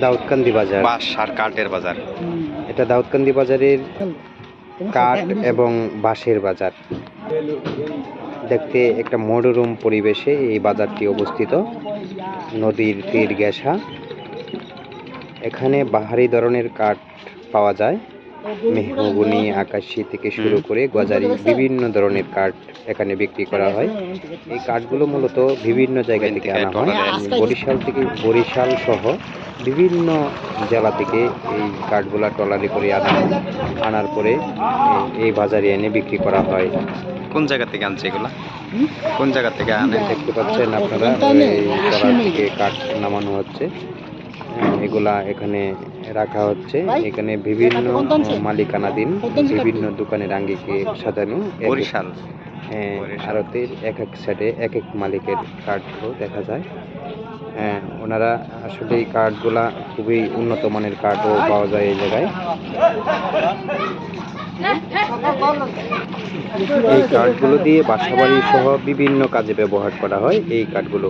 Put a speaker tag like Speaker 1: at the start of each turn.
Speaker 1: দাউদকান্দি বাজার।
Speaker 2: বাঁশ আর কাঠের বাজার।
Speaker 1: এটা দাউদকান্দি বাজারের কাঠ এবং বাঁশের বাজার। দেখতে একটা মনোরম পরিবেশে এই বাজারটি অবস্থিত। নদীর তীর গেসা এখানে বাহারি ধরনের কাঠ পাওয়া যায়। মেহগুনি আকাশি থেকে শুরু করে গজারি বিভিন্ন ধরনের কাঠ এখানে বিক্রি করা হয়। এই কাঠগুলো মূলত বিভিন্ন জায়গা থেকে আনা হয়। বরিশাল থেকে বরিশাল সহ বিভিন্ন জেলা থেকে এই কাঠগুলা ট্রলারি করে আনা হয়। আনার পরে এই- বাজারে এনে বিক্রি করা হয়।
Speaker 2: কোন জায়গা থেকে আনছে এগুলা? কোন জায়গা থেকে আনে?
Speaker 1: দেখতে পাচ্ছেন আপনারা এই ট্রলার থেকে কাঠ নামানো হচ্ছে। এগুলা এখানে রাখা হচ্ছে। এখানে বিভিন্ন মালিকানাধীন বিভিন্ন দোকানের আঙ্গিকে সাজানো।
Speaker 2: বরিশাল।
Speaker 1: হ্যাঁ,
Speaker 2: বরিশাল।
Speaker 1: ভারতের এক এক সাইডে এক এক মালিকের কার্ডগুলো দেখা যায়। হ্যাঁ ওনারা আসলে এই কার্ডগুলা খুবই উন্নত মানের কার্ডও পাওয়া যায় এই জায়গায়। এই কার্ডগুলো দিয়ে বাসাবাড়ি সহ বিভিন্ন কাজে ব্যবহার করা হয়। এই কার্ডগুলো